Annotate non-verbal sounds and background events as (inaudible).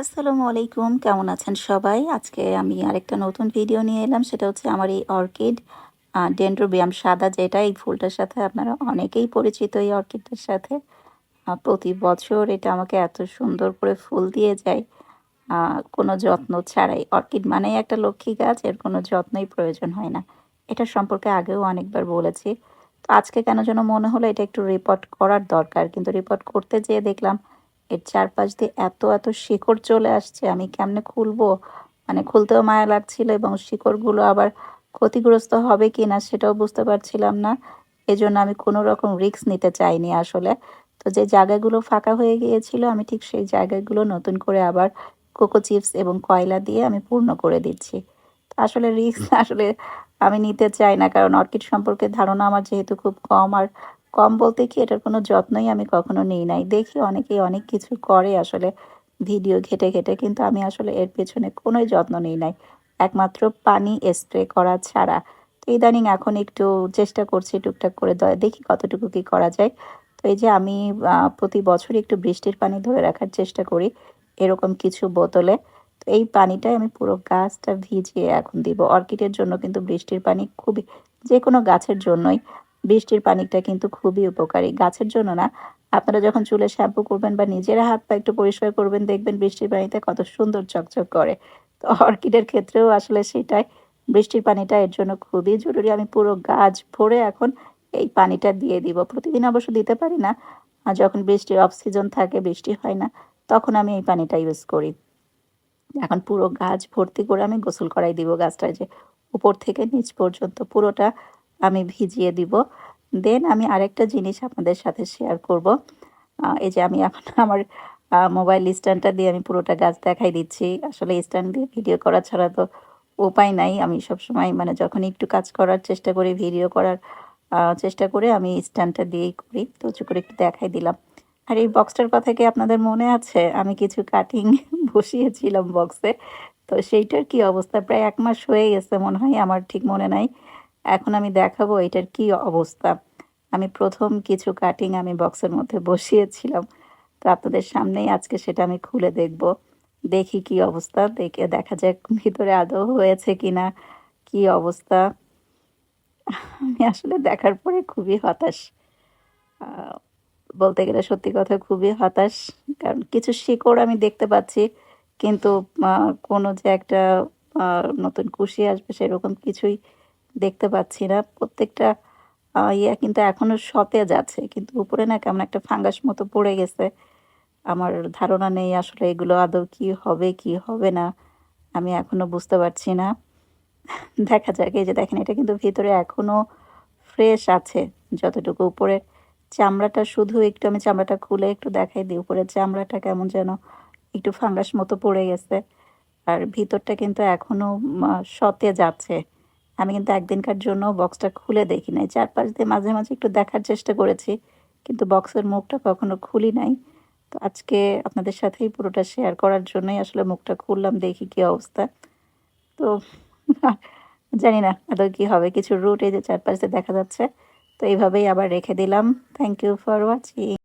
আসসালামু আলাইকুম, কেমন আছেন সবাই? আজকে আমি আরেকটা নতুন ভিডিও নিয়ে এলাম, সেটা হচ্ছে আমার এই অর্কিড ডেন্ড্রোবিয়াম সাদা যেটা, এই ফুলটার সাথে আপনারা অনেকেই পরিচিত এই অর্কিডটার সাথে। প্রতি বছর এটা আমাকে এত সুন্দর করে ফুল দিয়ে যায় কোনো যত্ন ছাড়াই। অর্কিড মানেই একটা লক্ষ্মী গাছ, এর কোনো যত্নই প্রয়োজন হয় না। এটা সম্পর্কে আগেও অনেকবার বলেছি। তো আজকে কেন যেন মনে হলো এটা একটু রিপোর্ট করার দরকার, কিন্তু রিপোর্ট করতে যেয়ে দেখলাম এর চারপাশ দিয়ে এত এত শিকড় চলে আসছে, আমি কেমনে খুলবো? মানে খুলতেও মায়া লাগছিল এবং শিকড়গুলো আবার ক্ষতিগ্রস্ত হবে কি না সেটাও বুঝতে পারছিলাম না। এজন্য আমি কোনো রকম রিস্ক নিতে চাইনি আসলে। তো যে জায়গাগুলো ফাঁকা হয়ে গিয়েছিল, আমি ঠিক সেই জায়গাগুলো নতুন করে আবার কোকো চিপস এবং কয়লা দিয়ে আমি পূর্ণ করে দিচ্ছি। আসলে রিস্ক আসলে আমি নিতে চাই না, কারণ অর্কিড সম্পর্কে ধারণা আমার যেহেতু খুব কম, আর কম বলতে কি এটার কোনো যত্নই আমি কখনো নিই নাই। দেখি অনেকেই অনেক কিছু করে আসলে ভিডিও ঘেটে ঘেটে, কিন্তু আমি আসলে এর পেছনে কোনোই যত্ন নিই নাই। একমাত্র পানি স্প্রে করা ছাড়া। তো ইদানিং এখন একটু চেষ্টা করছি টুকটাক করে দেখি কতটুকু কি করা যায়। তো এই যে আমি প্রতি বছরই একটু বৃষ্টির পানি ধরে রাখার চেষ্টা করি এরকম কিছু বোতলে। তো এই পানিটাই আমি পুরো গাছটা ভিজিয়ে এখন দিব। অর্কিডের জন্য কিন্তু বৃষ্টির পানি খুবই যে কোনো গাছের জন্যই। বৃষ্টির পানিটা কিন্তু খুবই উপকারী। গাছের জন্য না, আপনারা যখন চুলে শ্যাম্পু করবেন বা নিজেরা হাত পা একটু পরিষ্কার করবেন, দেখবেন বৃষ্টির পানিতে কত সুন্দর চকচক করে। তো অর্কিডের ক্ষেত্রেও আসলে সেটাই, বৃষ্টির পানিটা এর জন্য খুবই জরুরি। আমি পুরো গাছ ভরে এখন এই পানিটা দিয়ে দিব। প্রতিদিন অবশ্য দিতে পারি না, আর যখন বৃষ্টির অফ সিজন থাকে, বৃষ্টি হয় না, তখন আমি এই পানিটা ইউজ করি। এখন পুরো গাছ ভর্তি করে আমি গোসল করাই দিব গাছটা যে, উপর থেকে নিচ পর্যন্ত পুরোটা আমি ভিজিয়ে দিব। দেন আমি আরেকটা জিনিস আপনাদের সাথে শেয়ার করব। এই যে আমি এখন (laughs) আমার মোবাইল স্ট্যান্ডটা দিয়ে আমি পুরোটা গাছ দেখাই দিচ্ছি। আসলে স্ট্যান্ড দিয়ে ভিডিও করা ছাড়া তো উপায় নাই। আমি সবসময় মানে যখন একটু কাজ করার চেষ্টা করি ভিডিও করার চেষ্টা করে আমি স্ট্যান্ডটা দিয়েই করি। তো উঁচু করে একটু দেখাই দিলাম। আর এই বক্সটার কথা কি আপনাদের মনে আছে? আমি কিছু কাটিং (laughs) বসিয়েছিলাম বক্সে তো সেইটার কি অবস্থা? প্রায় এক মাস হয়ে গেছে মনে হয়, আমার ঠিক মনে নাই। এখন আমি দেখাবো এটার কি অবস্থা। আমি প্রথম কিছু কাটিং আমি বক্সের মধ্যে বসিয়েছিলাম। তো আপনাদের সামনেই আজকে সেটা আমি খুলে দেখব। দেখি কি অবস্থা, দেখে দেখা যাক ভিতরে আদৌ হয়েছে কিনা, কি অবস্থা। আমি আসলে দেখার পরে খুবই হতাশ। বলতে গেলে সত্যি কথা খুবই হতাশ, কারণ কিছু শিকড় আমি দেখতে পাচ্ছি, কিন্তু কোনো যে একটা নতুন কুশি আসবে সেরকম কিছুই দেখতে পাচ্ছি না। প্রত্যেকটা ইয়ে কিন্তু এখনও সতেজ আছে। কিন্তু উপরে না কেমন একটা ফাঙ্গাস মতো পড়ে গেছে। আমার ধারণা নেই আসলে এগুলো আদৌ কি হবে কি হবে না। আমি এখনও বুঝতে পারছি না। দেখা যাক, এই যে দেখেন, এটা কিন্তু ভিতরে এখনও ফ্রেশ আছে। যতটুকু উপরে চামড়াটা, শুধু একটু আমি চামড়াটা খুলে একটু দেখাই দিই। উপরের চামড়াটা কেমন যেন একটু ফাঙ্গাস মতো পড়ে গেছে। আর ভিতরটা কিন্তু এখনও সতেজ আছে। আমি কিন্তু একদিনকার জন্য বক্সটা খুলে দেখি নাই। চারপাশ দিয়ে মাঝে মাঝে একটু দেখার চেষ্টা করেছি, কিন্তু বক্সের মুখটা কখনো খুলি নাই। তো আজকে আপনাদের সাথেই পুরোটা শেয়ার করার জন্যই আসলে মুখটা খুললাম, দেখি কি অবস্থা। তো (laughs) জানি না আদৌ কি হবে, কিছু রুট এই যে চারপাশে দেখা যাচ্ছে, তো এইভাবেই আবার রেখে দিলাম। Thank you for watching